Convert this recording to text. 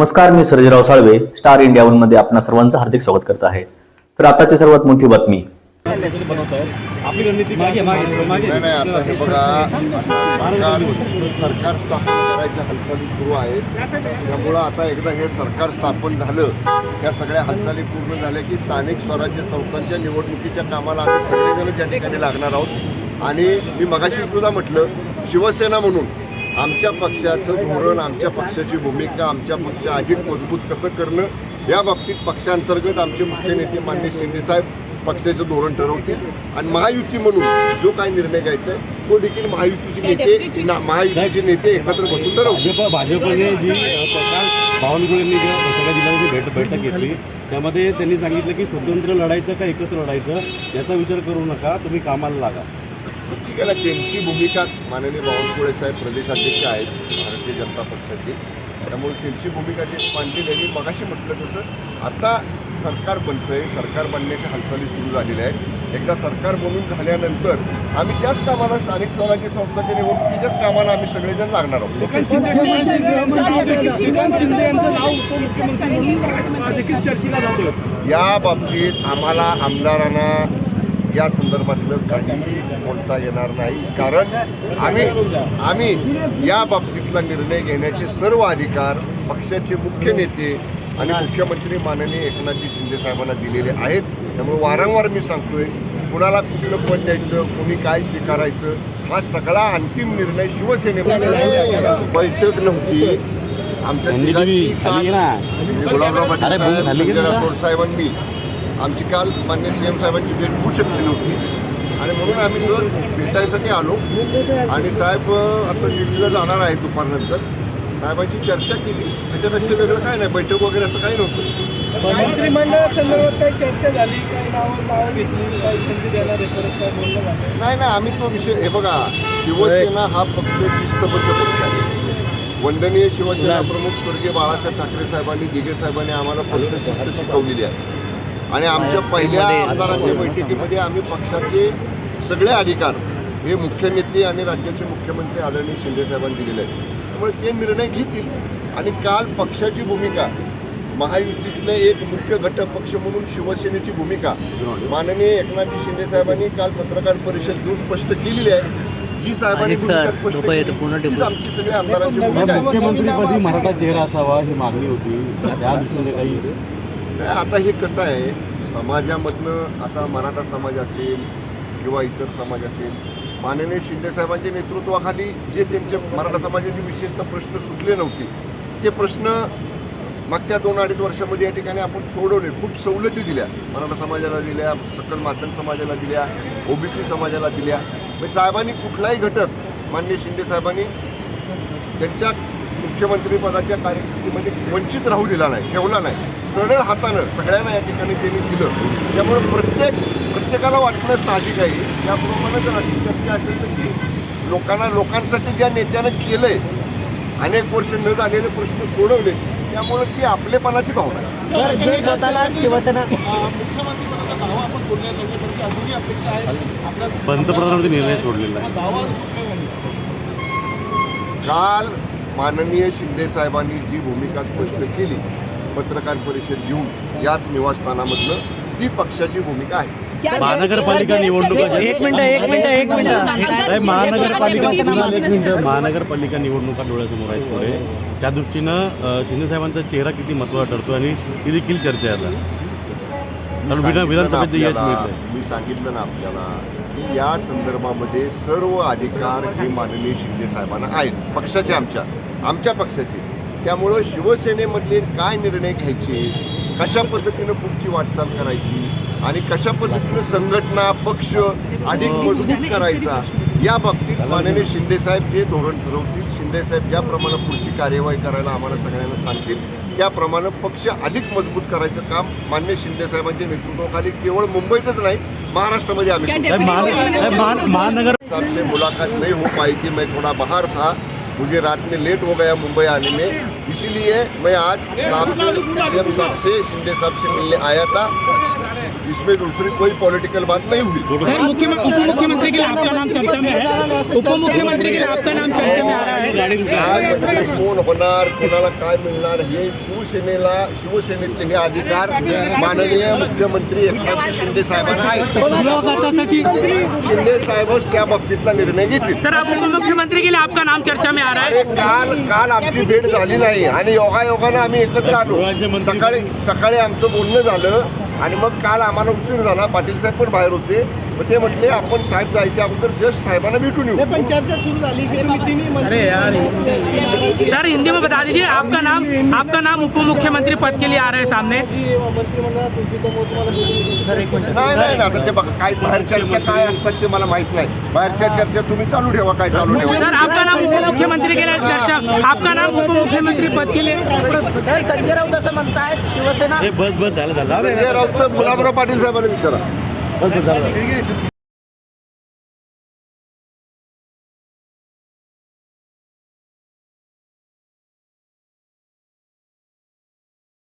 नमस्कार मी Sarjerao Salve star India वनमध्ये आपणा सर्वांचं हार्दिक स्वागत करत आहे. तर आताची सर्वात मोठी बातमी. हे सरकार स्थापन करायच्या हालचाली सुरू आहेत. त्यामुळं आता एकदा हे सरकार स्थापन झालं या सगळ्या हालचाली पूर्ण झाल्या की स्थानिक स्वराज्य संस्थांच्या निवडणुकीच्या कामाला आम्ही सगळेजण त्या ठिकाणी लागणार आहोत. आणि मी मगाशी सुद्धा म्हटलं शिवसेना म्हणून आमच्या पक्षाचं धोरण आमच्या पक्षाची भूमिका आमच्या पक्ष अधिक मजबूत कसं करणं या बाबतीत पक्षांतर्गत आमचे मुख्य नेते मान्य शिंदेसाहेब पक्षाचं धोरण ठरवतील. आणि महायुती म्हणून जो काही निर्णय घ्यायचा आहे तो देखील महायुतीचे नेते ना- महायुतीचे नेते एकत्र बसून ठरवतील. भाजप भाजपने जी बावनकुळेंनी जी सगळ्या जिल्ह्याची भेट बैठक घेतली त्यामध्ये त्यांनी सांगितलं की स्वतंत्र लढायचं का एकत्र लढायचं याचा विचार करू नका तुम्ही कामाला लागा. ठीक आहे ना त्यांची भूमिका माननीय बावनकुळे साहेब प्रदेशाध्यक्ष आहेत भारतीय जनता पक्षाचे. त्यामुळे त्यांची भूमिका जे मांडली त्यांनी मगाशी म्हटलं तसं आता सरकार बनतंय सरकार बनण्याच्या हालचाली सुरू झालेल्या आहेत. एकदा सरकार बनून झाल्यानंतर आम्ही त्याच कामाला स्थानिक स्वराज्य संस्थांच्या निवडणुकीच्याच कामाला आम्ही सगळेजण लागणार आहोत. या बाबतीत आम्हाला आमदारांना या संदर्भातलं काहीही बोलता येणार नाही. कारण आम्ही आम्ही या बाबतीतला निर्णय घेण्याचे सर्व अधिकार पक्षाचे मुख्य नेते आणि मुख्यमंत्री माननीय एकनाथजी शिंदे साहेबांना दिलेले आहेत. त्यामुळे वारंवार मी सांगतोय कुणाला कुठलं पद द्यायचं कुणी काय स्वीकारायचं हा सगळा अंतिम निर्णय शिवसेनेमध्ये बैठक नव्हती. आमच्या त्यांनी तिघांची जी खाली काल- ना. गुलाबराव पाटील साहेबांनी आमची काल मान्य सी एम साहेबांची भेट होऊ शकली नव्हती. आणि म्हणून आम्ही सहज भेटायसाठी आलो. आणि साहेब आता दिल्लीला जाणार आहे दुपारनंतर. साहेबांची चर्चा केली. त्याच्यापेक्षा वेगळं काय नाही. बैठक वगैरे असं काही नव्हतं. मंत्रिमंडळासंदर्भात काही चर्चा झाली? काही नावं नावं घेतली? काही संधी देणार आहे परत? काय बोलणं झालं नाही नाही. आम्ही तो विषय हे बघा. शिवसेना हा पक्ष शिस्तबद्ध पक्ष आहे. वंदनीय शिवसेना प्रमुख स्वर्गीय बाळासाहेब ठाकरे साहेबांनी दिघे साहेबांनी आम्हाला पक्ष शिस्त शिकवलेली आहे. आणि आमच्या पहिल्या आमदारांच्या बैठकीमध्ये आम्ही पक्षाचे सगळे अधिकार हे मुख्य नेते आणि राज्याचे मुख्यमंत्री आदरणीय शिंदे साहेबांनी दिलेले आहेत. त्यामुळे ते निर्णय घेतील आणि काल पक्षाची भूमिका महायुतीतले एक मुख्य घटक पक्ष म्हणून शिवसेनेची भूमिका माननीय एकनाथजी शिंदे साहेबांनी काल पत्रकार परिषद घेऊन स्पष्ट केलेली आहे. जी साहेबांनी आमची सगळ्या आमदारांची भूमिका मुख्यमंत्रीपदी मराठा चेहरा असावा ही मागणी होती. त्या दृष्टीने काही आता हे कसं आहे? समाजामधनं आता मराठा समाज असेल किंवा इतर समाज असेल माननीय शिंदे साहेबांच्या नेतृत्वाखाली जे त्यांचे मराठा समाजाचे विशेषतः प्रश्न सुटले नव्हते ते प्रश्न मागच्या दोन अडीच वर्षामध्ये या ठिकाणी आपण सोडवले खूप सवलती दिल्या. मराठा समाजाला दिल्या सकल मातंग समाजाला दिल्या ओबीसी समाजाला दिल्या. म्हणजे साहेबांनी कुठलाही घटक माननीय शिंदे साहेबांनी त्यांच्या मुख्यमंत्रीपदाच्या कार्यकिर्दीमध्ये वंचित राहू दिला नाही ठेवला नाही. सरळ हातानं सगळ्यांना या ठिकाणी त्यांनी दिलं. त्यामुळे प्रत्येक प्रत्येकाला वाटणं साहजिक आहे. त्याप्रमाणे जर अशी चर्चा असेल तर ती लोकांना लोकांसाठी ज्या नेत्यानं केलंय अनेक वर्ष न झालेले प्रश्न सोडवले त्यामुळे ती आपलेपणाची भावना आहे. सर जे स्वतःला शिवसेना. पंतप्रधानांनी निर्णय सोडलेला आहे. काल माननीय शिंदे साहेबांनी जी भूमिका स्पष्ट केली पत्रकार परिषद घेऊन याच निवासस्थानामधलं ती पक्षाची भूमिका आहे. महानगरपालिका निवडणुका एक मिनिट एक मिनिट. एक मिनिट महानगरपालिका एक मिनिट. महानगरपालिका निवडणुका डोळ्यासमोर आहेत पुढे. त्या दृष्टीनं अ, शिंदे साहेबांचा चेहरा किती महत्त्वाचा ठरतो आणि ही देखील चर्चा आहे कारण विधान विधानसभेत यश मिळतंय. मी सांगितलं ना आपल्याला की या संदर्भामध्ये सर्व अधिकार हे माननीय शिंदे साहेबांना आहेत. पक्षाचे आमच्या आमच्या पक्षाचे. त्यामुळं शिवसेनेमधले काय निर्णय घ्यायचे? कशा पद्धतीनं पुढची वाटचाल करायची? आणि कशा पद्धतीनं संघटना पक्ष अधिक मजबूत करायचा? या बाबतीत माननीय शिंदे साहेब जे धोरण ठरवतील. शिंदे साहेब ज्याप्रमाणे पुढची कार्यवाही करायला आम्हाला सगळ्यांना सांगतील त्याप्रमाणे पक्ष अधिक मजबूत करायचं काम मान्य शिंदे साहेबांच्या नेतृत्वाखाली केवळ मुंबईतच नाही महाराष्ट्रामध्ये आम्ही महानगर साहब से मुलाकात नहीं हो पाई थी मैं थोड़ा बाहर था मुझे रात में लेट हो गया मुंबई आने में इसीलिए मैं आज साहब से साहब से शिंदे साहब से मिलने आया था इसमें दूसरी कोई पॉलिटिकल बात नहीं हुई। सर मुख्यमंत्री उप मुख्यमंत्री के लिए आपका नाम चर्चा में है। उप मुख्यमंत्री के लिए आपका नाम चर्चा में आ रहा है। कोण होणार कोणाला काय मिळणार हे शिवसेनेला शिवसेनेतले हे अधिकार माननीय मुख्यमंत्री एकनाथ शिंदे साहेबांना आहेत. शिंदे साहेबच त्या बाबतीतला निर्णय घेतील. सर अब उप मुख्यमंत्री के लिए आपका नाम चर्चा में आ रहा है। काल काल आमची भेट झाली नाही आणि योगायोगानं आम्ही एकत्र आलो. सकाळी सकाळी आमचं बोलणं झालं. आणि मग काल आम्हाला उशीर झाला. पाटील साहेब पण बाहेर होते. मग ते म्हटले आपण साहेब जायच्या अगोदर जस्ट साहेबांना भेटून येऊ. पण चर्चा सुरू झाली. अरे यार सर हिंदी में बता दीजिए आपका नाम आपका नाम उप मुख्यमंत्री पद के लिए आ रहा है सामने। मंत्रिमंडळात होती तर मग तुम्हाला नाही नाही ना आता ते बघा काय बाहेर चर्चा काय असतात ते मला माहीत नाही. बाहेरच्या चर्चा तुम्ही चालू ठेवा काय चालू ठेवा. सर आपका नाम उप मुख्यमंत्री के लिए चर्चा आपका नाम उप मुख्यमंत्री पद के लिए। सर संजय राऊत असं म्हणतायत शिवसेना. हे बस बस झालं झालं. राऊतचं गुलाबराव पाटील साहेबांना विचारा.